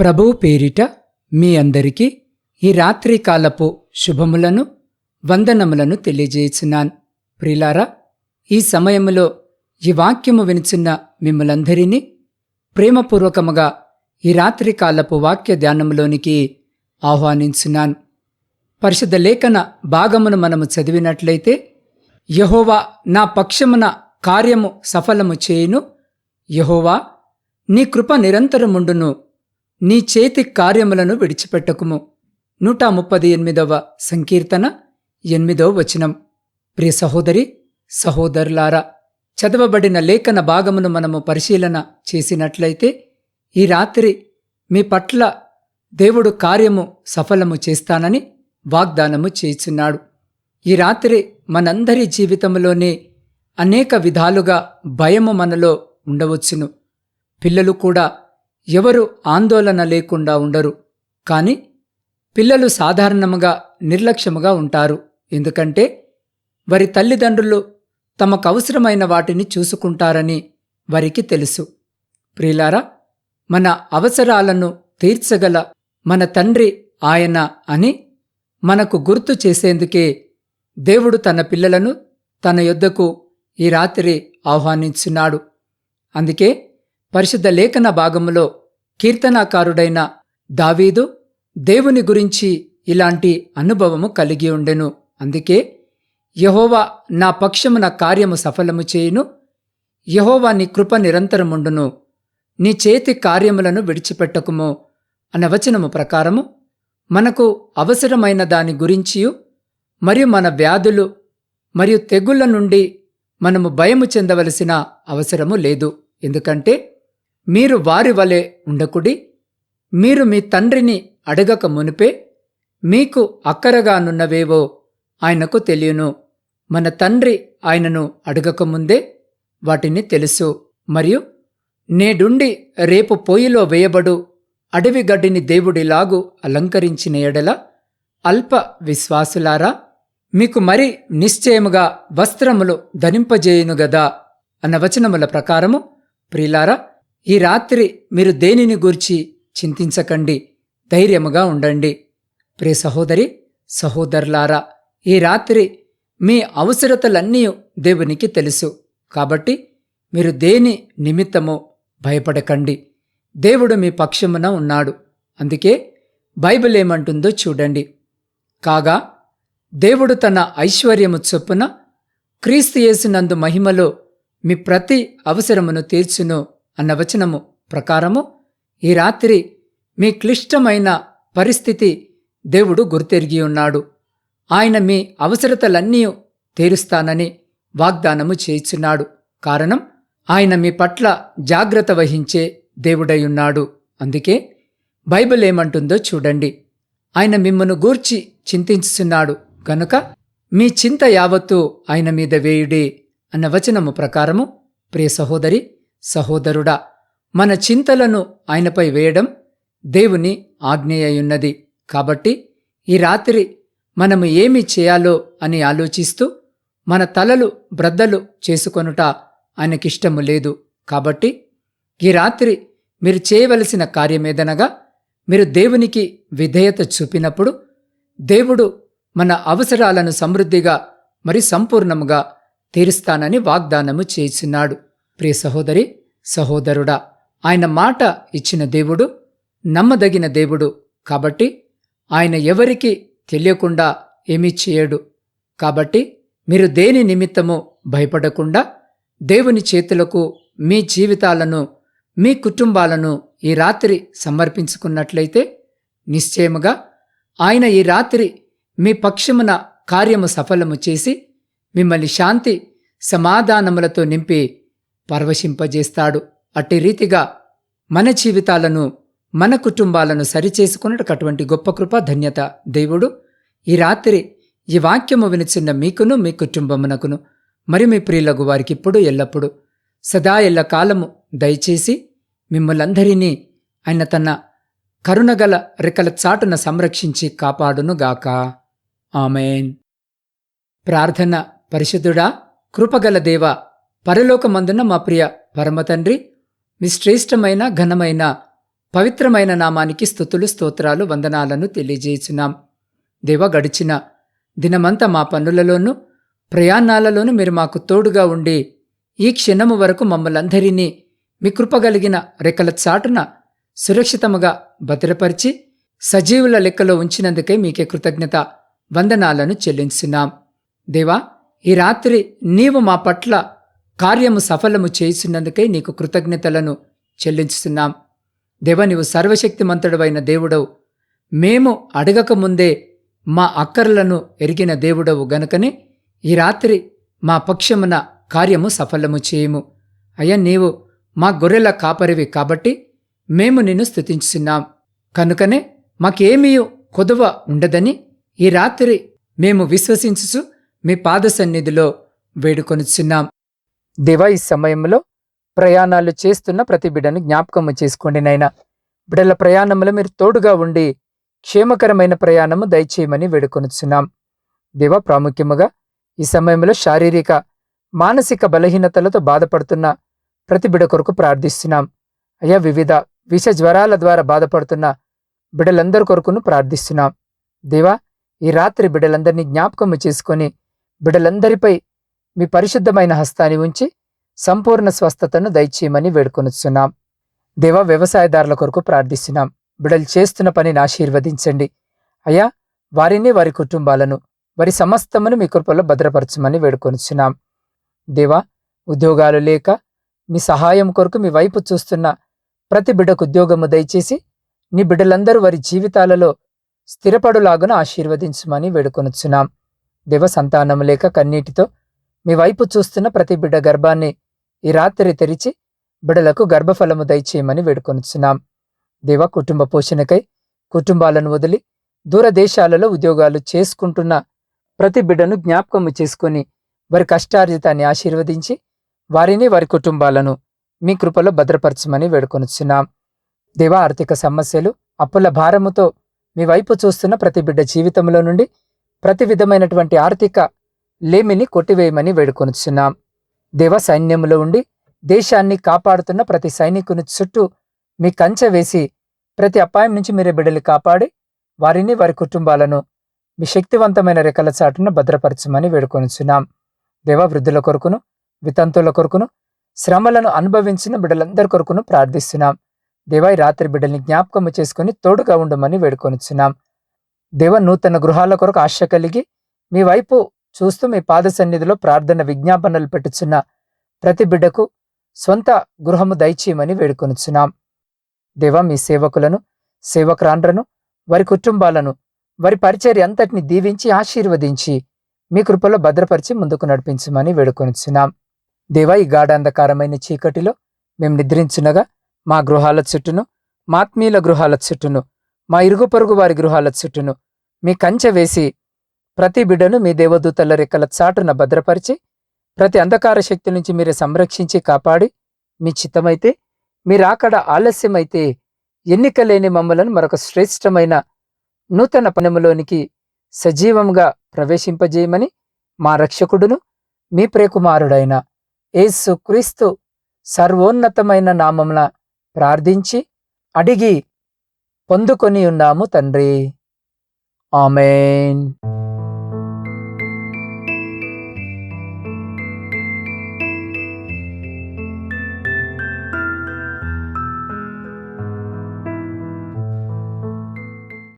ప్రభువు పేరిట మీ అందరికీ ఈ రాత్రికాలపు శుభములను వందనములను తెలియజేయుచున్నాను. ప్రిలారా ఈ సమయములో ఈ వాక్యము వినిచిన్న మిమ్మలందరినీ ప్రేమపూర్వకముగా ఈ రాత్రికాలపు వాక్య ధ్యానములోనికి ఆహ్వానించున్నాను. పరిశుద్ధ లేఖన భాగమును మనము చదివినట్లయితే యహోవా నా పక్షమున కార్యము సఫలము చేయును. యహోవా నీ కృప నిరంతరముండును నీ చేతి కార్యములను విడిచిపెట్టకుము. నూట ముప్పది ఎనిమిదవ సంకీర్తన ఎనిమిదవ వచనం. ప్రియ సహోదరి సహోదరులారా చదవబడిన లేఖన భాగమును మనము పరిశీలన చేసినట్లయితే ఈ రాత్రి మీ పట్ల దేవుడు కార్యము సఫలము చేస్తానని వాగ్దానము చేస్తున్నాడు. ఈ రాత్రి మనందరి జీవితంలోనే అనేక విధాలుగా భయము మనలో ఉండవచ్చును. పిల్లలు కూడా ఎవరు ఆందోళన లేకుండా ఉండరు. కానీ పిల్లలు సాధారణముగా నిర్లక్ష్యముగా ఉంటారు. ఎందుకంటే వారి తల్లిదండ్రులు తమకు అవసరమైన వాటిని చూసుకుంటారని వారికి తెలుసు. ప్రియులారా మన అవసరాలను తీర్చగల మన తండ్రి ఆయన అని మనకు గుర్తు చేసేందుకే దేవుడు తన పిల్లలను తన యొద్దకు ఈ రాత్రి ఆహ్వానించున్నాడు. అందుకే పరిశుద్ధ లేఖన భాగములో కీర్తనాకారుడైన దావీదు దేవుని గురించి ఇలాంటి అనుభవము కలిగి ఉండెను. అందుకే యహోవా నా పక్షమున కార్యము సఫలము చేయును. యహోవా నీ కృప నిరంతరముండును. నీ చేతి కార్యములను విడిచిపెట్టకుము అన్న వచనము ప్రకారము మనకు అవసరమైన దాని గురించియు మరియు మన వ్యాధులు మరియు తెగుళ్ళ నుండి మనము భయము చెందవలసిన అవసరము లేదు. ఎందుకంటే మీరు వారి వలె ఉండకుడి. మీరు మీ తండ్రిని అడగక మునిపే. మీకు అక్కరగానున్నవేవో ఆయనకు తెలియను. మన తండ్రి ఆయనను అడగకముందే వాటిని తెలుసు. మరియు నేడుండి రేపు పొయ్యిలో వేయబడు అడవి గడ్డిని దేవుడిలాగు అలంకరించిన ఎడల అల్ప విశ్వాసులారా మీకు మరి నిశ్చయముగా వస్త్రములు ధనింపజేయునుగదా అన్న వచనముల ప్రకారము ప్రిలారా ఈ రాత్రి మీరు దేనిని గూర్చి చింతించకండి? ధైర్యముగా ఉండండి. ప్రే సహోదరి సహోదరులారా ఈ రాత్రి మీ అవసరతలన్నీ దేవునికి తెలుసు. కాబట్టి మీరు దేని నిమిత్తమో భయపడకండి. దేవుడు మీ పక్షమున ఉన్నాడు. అందుకే బైబిల్ ఏమంటుందో చూడండి. కాగా దేవుడు తన ఐశ్వర్యము చొప్పున క్రీస్తు యేసునందు మహిమలో మీ ప్రతి అవసరమును తీర్చును. అన్న వచనము ప్రకారము ఈ రాత్రి మీ క్లిష్టమైన పరిస్థితి దేవుడు గుర్తెరిగి ఉన్నాడు. ఆయన మీ అవసరతలన్నీ తీరుస్తానని వాగ్దానము చేయుచున్నాడు. కారణం ఆయన మీ పట్ల జాగ్రత్త వహించే దేవుడై ఉన్నాడు. అందుకే బైబిల్ ఏమంటుందో చూడండి. ఆయన మిమ్మను గూర్చి చింతించుచున్నాడు. గనుక మీ చింత యావత్తు ఆయన మీద వేయుడే అన్న వచనము ప్రకారము ప్రియ సహోదరి సహోదరుడా మన చింతలను ఆయనపై వేయడం దేవుని ఆజ్ఞేయున్నది కాబట్టి ఈ రాత్రి మనము ఏమి చేయాలో అని ఆలోచిస్తూ మన తలలు బ్రద్దలు చేసుకొనుట ఆయనకిష్టము లేదు. కాబట్టి ఈ రాత్రి మీరు చేయవలసిన కార్యమేదనగా మీరు దేవునికి విధేయత చూపినప్పుడు దేవుడు మన అవసరాలను సమృద్ధిగా మరి సంపూర్ణముగా తీరుస్తానని వాగ్దానము చేసినాడు ప్రియ సహోదరి సహోదరుడా ఆయన మాట ఇచ్చిన దేవుడు నమ్మదగిన దేవుడు కాబట్టి ఆయన ఎవరికి తెలియకుండా ఏమీ చేయడు. కాబట్టి మీరు దేని నిమిత్తము భయపడకుండా దేవుని చేతులకు మీ జీవితాలను మీ కుటుంబాలను ఈ రాత్రి సమర్పించుకున్నట్లయితే నిశ్చయముగా ఆయన ఈ రాత్రి మీ పక్షమున కార్యము సఫలము చేసి మిమ్మల్ని శాంతి సమాధానములతో నింపి పరవశింపజేస్తాడు. అట్టి రీతిగా మన జీవితాలను మన కుటుంబాలను సరిచేసుకున్నటువంటి గొప్ప కృప ధన్యత. దేవుడు ఈ రాత్రి ఈ వాక్యము వినిచిన్న మీకును మీ కుటుంబమునకును మరి మీ ప్రియులకు వారికి ఇప్పుడు ఎల్లప్పుడు సదా ఎల్ల కాలము దయచేసి మిమ్మలందరినీ ఆయన తన కరుణగల రెక్కల చాటున సంరక్షించి కాపాడునుగాక. ఆమెన్. ప్రార్థన పరిశుద్ధుడా కృపగల దేవ పరలోకమందున మా ప్రియ పరమతండ్రి మీ శ్రేష్టమైన ఘనమైన పవిత్రమైన నామానికి స్థుతులు స్తోత్రాలు వందనాలను తెలియజేయుచున్నాం. దేవ గడిచిన దినమంతా మా పనులలోనూ ప్రయాణాలలోనూ మీరు మాకు తోడుగా ఉండి ఈ క్షణము వరకు మమ్మలందరినీ మీ కృపగలిగిన రెక్కల చాటున సురక్షితముగా భద్రపరిచి సజీవుల లెక్కలో ఉంచినందుకే మీకే కృతజ్ఞత వందనాలను చెల్లించున్నాం. దేవా ఈ రాత్రి నీవు మా పట్ల కార్యము సఫలము చేయుచున్నందుకే నీకు కృతజ్ఞతలను చెల్లించుతున్నాం దేవ నీవు సర్వశక్తిమంతుడవైన దేవుడవు. మేము అడగకముందే మా అక్కర్లను ఎరిగిన దేవుడవు గనుకనే ఈ రాత్రి మా పక్షమున కార్యము సఫలము చేయము. అయ్యా నీవు మా గొర్రెల కాపరివి కాబట్టి మేము నిన్ను స్థుతించుతున్నాం కనుకనే మాకేమీ కొదువ ఉండదని ఈ రాత్రి మేము విశ్వసించుచు మీ పాద సన్నిధిలో వేడుకొనుచున్నాం. దేవా ఈ సమయంలో ప్రయాణాలు చేస్తున్న ప్రతి బిడ్డను జ్ఞాపకము చేసుకోండి నాయనా. బిడ్డల ప్రయాణంలో మీరు తోడుగా ఉండి క్షేమకరమైన ప్రయాణము దయచేయమని వేడుకొనుచున్నాం. దివా ప్రాముఖ్యముగా ఈ సమయంలో శారీరక మానసిక బలహీనతలతో బాధపడుతున్న ప్రతి బిడ కొరకు ప్రార్థిస్తున్నాం. అయ్యా వివిధ విష జ్వరాల ద్వారా బాధపడుతున్న బిడలందరి కొరకును ప్రార్థిస్తున్నాం. దేవా ఈ రాత్రి బిడలందరినీ జ్ఞాపకము చేసుకొని బిడలందరిపై మీ పరిశుద్ధమైన హస్తాన్ని ఉంచి సంపూర్ణ స్వస్థతను దయచేయమని వేడుకొనుచున్నాం. దేవ వ్యవసాయదారుల కొరకు ప్రార్థిస్తున్నాం. బిడలు చేస్తున్న పనిని ఆశీర్వదించండి. అయ్యా వారిని వారి కుటుంబాలను వారి సమస్తమును మీ కృపలో భద్రపరచమని వేడుకొనుచున్నాం. దేవా ఉద్యోగాలు లేక మీ సహాయం కొరకు మీ వైపు చూస్తున్న ప్రతి బిడ్డకు ఉద్యోగము దయచేసి నీ బిడ్డలందరూ వారి జీవితాలలో స్థిరపడులాగున ఆశీర్వదించమని వేడుకొనుచున్నాం. దేవ సంతానము లేక కన్నీటితో మీ వైపు చూస్తున్న ప్రతి బిడ్డ గర్భాన్ని ఈ రాత్రి తెరిచి బిడలకు గర్భఫలము దయచేయమని వేడుకొనుచున్నాం. దేవ కుటుంబ పోషణకై కుటుంబాలను వదిలి దూరదేశాలలో ఉద్యోగాలు చేసుకుంటున్న ప్రతి బిడ్డను జ్ఞాపకము చేసుకుని వారి కష్టార్జితాన్ని ఆశీర్వదించి వారిని వారి కుటుంబాలను మీ కృపలో భద్రపరచమని వేడుకొనుచున్నాం. దేవా ఆర్థిక సమస్యలు అప్పుల భారముతో మీ వైపు చూస్తున్న ప్రతి బిడ్డ జీవితంలో నుండి ప్రతి విధమైనటువంటి ఆర్థిక లేమిని కొట్టివేయమని వేడుకొనుచున్నాం. దేవ సైన్యములో ఉండి దేశాన్ని కాపాడుతున్న ప్రతి సైనికుని చుట్టూ మీ కంచె వేసి ప్రతి అపాయం నుంచి మీరే బిడ్డలు కాపాడి వారిని వారి కుటుంబాలను మీ శక్తివంతమైన రెక్కల చాటును భద్రపరచమని వేడుకొనుచున్నాం. దేవ వృద్ధుల కొరకును వితంతుల కొరకును శ్రమలను అనుభవించిన బిడ్డలందరి కొరకును ప్రార్థిస్తున్నాం. దేవా ఈ రాత్రి బిడ్డల్ని జ్ఞాపకము చేసుకుని తోడుగా ఉండమని వేడుకొనిచున్నాం. దేవ నూతన గృహాల కొరకు ఆశ కలిగి మీ వైపు చూస్తూ మీ పాద సన్నిధిలో ప్రార్థన విజ్ఞాపనలు పెట్టుచున్న ప్రతి బిడ్డకు సొంత గృహము దయచేయమని వేడుకొనుచున్నాం. దేవా మీ సేవకులను సేవకురాండ్రను వారి కుటుంబాలను వారి పరిచర్య అంతటిని దీవించి ఆశీర్వదించి మీ కృపలో భద్రపరిచి ముందుకు నడిపించమని వేడుకొనిచున్నాం. దేవా ఈ గాఢాంధకారమైన చీకటిలో మేము నిద్రించునగా మా గృహాల చుట్టూను మాత్మీయుల గృహాల చుట్టూను మా ఇరుగు పొరుగు వారి గృహాల చుట్టూను మీ కంచె వేసి ప్రతి బిడ్డను మీ దేవదూతల రెక్కల చాటున భద్రపరిచి ప్రతి అంధకార శక్తి నుంచి మీరు సంరక్షించి కాపాడి మీ చిత్తమైతే మీరాకడ ఆలస్యమైతే ఎన్నిక లేని మమ్మలను మరొక శ్రేష్టమైన నూతన పనములోనికి సజీవంగా ప్రవేశింపజేయమని మా రక్షకుడును మీ ప్రేకుమారుడైన యేసు క్రీస్తు సర్వోన్నతమైన నామమున ప్రార్థించి అడిగి పొందుకొని ఉన్నాము తండ్రి. ఆమెన్.